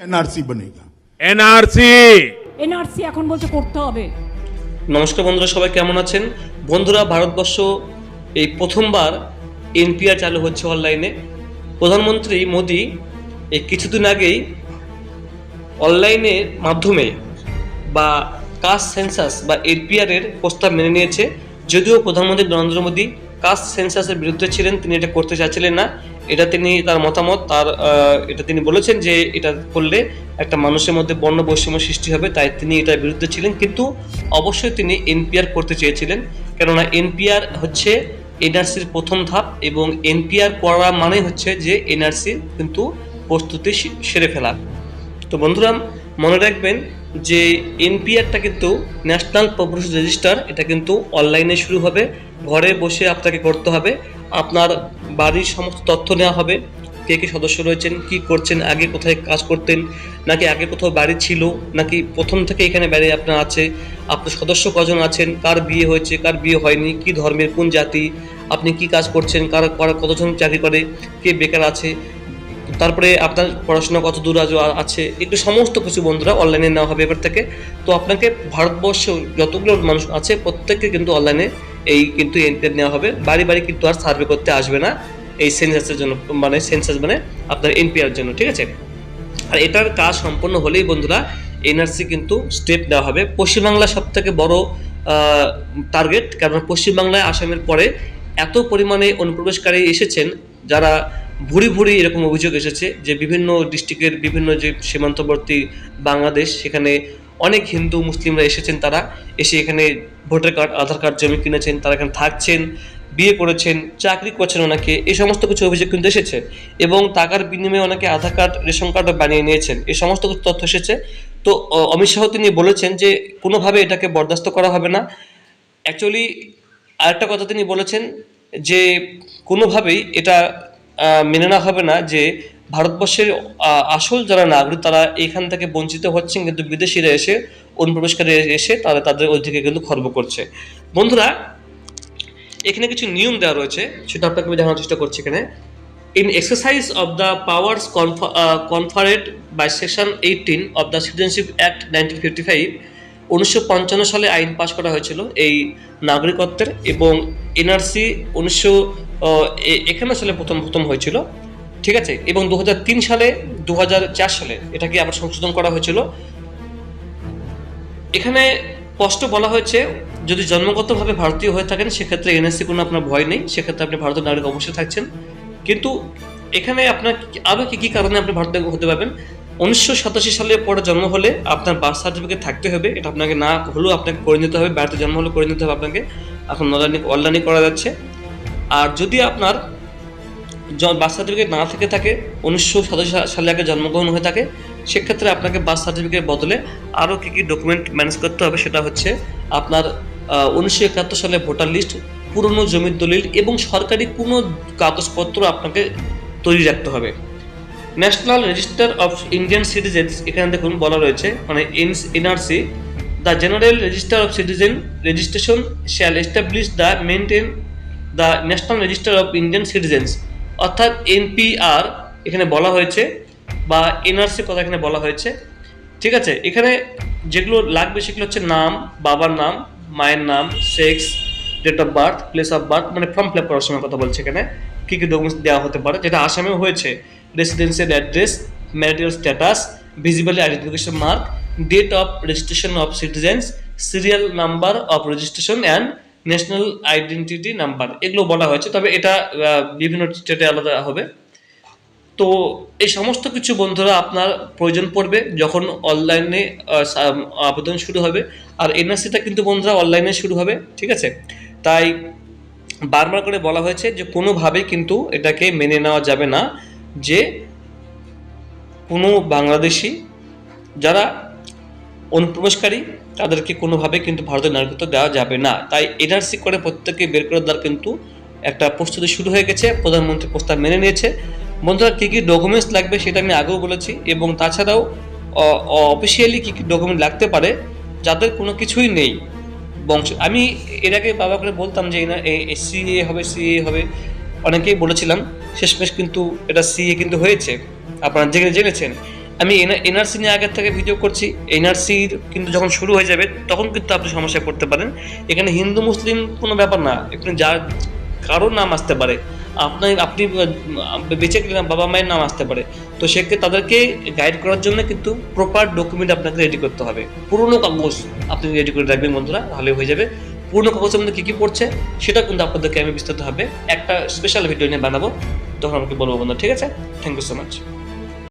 NRC Banega. NRC. NRC এখন বলতে করতে হবে। নমস্কার বন্ধুরা সবাই কেমন আছেন? বন্ধুরা ভারতবর্ষ এই প্রথমবার এনপিআর চালু হচ্ছে অনলাইনে। প্রধানমন্ত্রী মোদী এই কিছুদিন আগেই অনলাইনের মাধ্যমে বা কাস্ট সেন্সাস বা এনপিআরের প্রস্তাব মেনে নিয়েছে। যদিও প্রধানমন্ত্রী নরেন্দ্র মোদী কাস্ট সেন্সাসের বিরুদ্ধে ছিলেন তিনি এটা করতে চাচ্ছিলেন না। এটা তিনি, তার মতামত, তার এটা তিনি বলেছেন যে এটা করলে একটা মানুষের মধ্যে বর্ণ বৈষম্য সৃষ্টি হবে, তাই তিনি এটার বিরুদ্ধে ছিলেন। কিন্তু অবশ্যই তিনি এনপিআর করতে চেয়েছিলেন, কেননা এনপিআর হচ্ছে এনআরসির প্রথম ধাপ এবং এনপিআর করা মানে হচ্ছে যে এনআরসির কিন্তু প্রস্তুতি সেরে ফেলা। তো বন্ধুরা, মনে রাখবেন যে এনপিআরটা কিন্তু ন্যাশনাল পপুলেশন রেজিস্টার, এটা কিন্তু অনলাইনে শুরু হবে। ঘরে বসে আপনাকে করতে হবে। আপনার বাড়ির সমস্ত তথ্য নেওয়া হবে। কে কে সদস্য রয়েছেন, কি করছেন, আগে কোথায় কাজ করতেন, নাকি আগে কোথাও বাড়ি ছিল, নাকি প্রথম থেকে এখানে বাড়ি আপনার আছে, আপনার সদস্য কজন আছেন, কার বিয়ে হয়েছে, কার বিয়ে হয়নি, কি ধর্মের, কোন জাতি, আপনি কি কাজ করছেন, কার কার কতজন চাকরি করে, কে বেকার আছে তারপরে আপনার পড়াশোনা কত দূর আজ আছে, একটু সমস্ত কিছু বন্ধুরা অনলাইনে নেওয়া হবে এবার থেকে। তো আপনাকে ভারতবর্ষে যতগুলো মানুষ আছে, প্রত্যেককে কিন্তু অনলাইনে এই কিন্তু এনপিআর নেওয়া হবে। বাড়ি বাড়ি কিন্তু আর সার্ভে করতে আসবে না। এই সেন্সাসের জন্য মানে সেন্সাস মানে আপনার এনপিআর জন্য, ঠিক আছে? আর এটার কাজ সম্পন্ন হলেই বন্ধুরা এনআরসি কিন্তু স্টেপ দেওয়া হবে। পশ্চিমবাংলা সব থেকে বড় টার্গেট কারণ পশ্চিমবাংলায় আসামের পরে এত পরিমাণে অনুপ্রবেশকারী এসেছেন যারা ভুরি ভুরি এরকম অভিযোগ এসেছে যে বিভিন্ন ডিস্ট্রিক্টের বিভিন্ন যে সীমান্তবর্তী বাংলাদেশ, সেখানে অনেক হিন্দু, মুসলিমরা এসেছেন তারা। এসে এখানে ভোটার কার্ড, আধার কার্ড, জমি কিনেছেন, তারা এখানে থাকছেন, বিয়ে করেছেন, চাকরি করছেন ওনাকে। এই সমস্ত কিছু অভিযোগ কিন্তু এসেছে এবং টাকার বিনিময়ে ওনাকে আধার কার্ড, রেশন কার্ড বানিয়ে নিয়েছেন। এই সমস্ত কিছু তথ্য এসেছে। তো অমিত শাহ তিনি বলেছেন যে কোনোভাবে এটাকে বরদাস্ত করা হবে না। অ্যাকচুয়ালি আরেকটা কথা তিনি বলেছেন যে কোনোভাবেই এটা মেনে নেওয়া হবে না যে ভারতবর্ষের আসল যারা নাগরিক তারা এখান থেকে বঞ্চিত হচ্ছেন, কিন্তু বিদেশিরা এসে অনুপ্রবেশকারী এসে তারা তাদের অধিকে কিন্তু খর্ব করছে। বন্ধুরা, এখানে কিছু নিয়ম দেওয়া রয়েছে, সেটা আপনাকে আমি দেখানোর চেষ্টা করছি এখানে। In exercise of the powers conferred by section eighteen of the citizenship act nineteen fifty five উনিশশো পঞ্চান্ন সালে আইন পাশ করা হয়েছিল এই নাগরিকত্বের এবং এনআরসি উনিশশো এখানে আসলে প্রথম প্রথম হয়েছিল। ঠিক আছে? এবং দু হাজার তিন সালে দু হাজার চার সালে এটাকে আবার সংশোধন করা হয়েছিল। এখানে স্পষ্ট বলা হয়েছে, যদি জন্মগতভাবে ভারতীয় হয়ে থাকেন, সেক্ষেত্রে এনএসসি কোনো আপনার ভয় নেই। সেক্ষেত্রে আপনি ভারতের নাগরিক অবশ্যই থাকছেন। কিন্তু এখানে আপনার আরও কী কী কারণে আপনি ভারতীয় হতে পারবেন? উনিশশো সাতাশি সালে পরে জন্ম হলে আপনার বার্থ সার্টিফিকেট থাকতে হবে। এটা আপনাকে না হলেও আপনাকে করে নিতে হবে। বাড়িতে জন্ম হলে করে নিতে হবে আপনাকে। এখন অনলাইনে অনলাইনে করা যাচ্ছে। আর যদি আপনার বার্থ সার্টিফিকেট না থেকে থাকে, উনিশশো সাতাশি সালে আগে জন্মগ্রহণ হয়ে থাকে, সেক্ষেত্রে আপনাকে বার্থ সার্টিফিকেট বদলে আরও কী কী ডকুমেন্ট ম্যানেজ করতে হবে সেটা হচ্ছে আপনার উনিশশো একাত্তর সালে ভোটার লিস্ট পুরনো জমির দলিল এবং সরকারি কোনো কাগজপত্র আপনাকে তৈরি রাখতে হবে। National register of Indian citizens এখানে দেখুন বলা রয়েছে মানে এনস NRC the general register of citizen registration shall establish the maintain the national register of Indian citizens অর্থাৎ এনপিআর এখানে বলা হয়েছে, বা এনআরসি কথা এখানে বলা হয়েছে, ঠিক আছে? এখানে যেগুলো লাগবে সেগুলো হচ্ছে নাম, বাবার নাম, মায়ের নাম sex date of birth place of birth মানে ফর্ম ফিল আপ করার সময় কথা বলছে এখানে। কী কী ডকুমেন্টস দেওয়া হতে পারে? যেটা আসামেও হয়েছে। Residential address marital status visible identification mark date of registration of citizens serial number of registration and national identity number এগুলো বলা হয়েছে, তবে এটা বিভিন্ন স্টেটে আলাদা হবে। তো এই সমস্ত কিছু বন্ধুরা আপনার প্রয়োজন পড়বে যখন অনলাইনে আবেদন শুরু হবে। আর এনআরসিটা কিন্তু বন্ধুরা অনলাইনে শুরু হবে, ঠিক আছে? তাই বারবার করে বলা হয়েছে যে কোনোভাবেই কিন্তু এটাকে মেনে নেওয়া যাবে না যে কোনো বাংলাদেশি যারা অনুপ্রবেশকারী তাদেরকে কোনোভাবে কিন্তু ভারতের নাগরিকত্ব দেওয়া যাবে না। তাই এনআরসি করে প্রত্যেককে বের করে দেওয়ার কিন্তু একটা প্রস্তুতি শুরু হয়ে গেছে, প্রধানমন্ত্রী প্রস্তাব মেনে নিয়েছে। বন্ধুরা, কী কী ডকুমেন্টস লাগবে সেটা আমি আগেও বলেছি এবং তাছাড়াও অফিসিয়ালি কী কী ডকুমেন্ট লাগতে পারে যাদের কোনো কিছুই নেই। বংশ, আমি এর আগে বাবা করে বলতাম যে সিএ হবে সিএ হবে, অনেকেই বলেছিলাম। শেষমেশ কিন্তু এটা সিএ কিন্তু হয়েছে। আপনারা জেনে জেনেছেন। আমি এনআরসি নিয়ে আগের থেকে ভিডিও করছি। এনআরসির কিন্তু যখন শুরু হয়ে যাবে, তখন কিন্তু আপনি সমস্যায় পড়তে পারেন। এখানে হিন্দু, মুসলিম কোনো ব্যাপার না। এখানে যার কারোর নাম আসতে পারে। আপনার, আপনি বেঁচে গেলে বাবা মায়ের নাম আসতে পারে। তো সেক্ষেত্রে তাদেরকে গাইড করার জন্য কিন্তু প্রপার ডকুমেন্ট আপনাকে রেডি করতে হবে। পুরনো কাগজ আপনি রেডি করে রাখবেন বন্ধুরা, তাহলে হয়ে যাবে। পুরনো কাগজের মধ্যে কী কী পড়ছে, সেটা কিন্তু আপনাদেরকে আমি বিস্তারিতভাবে একটা স্পেশাল ভিডিও নিয়ে বানাবো। তখন আমাকে বলব বন্ধু ঠিক আছে? Thank you so much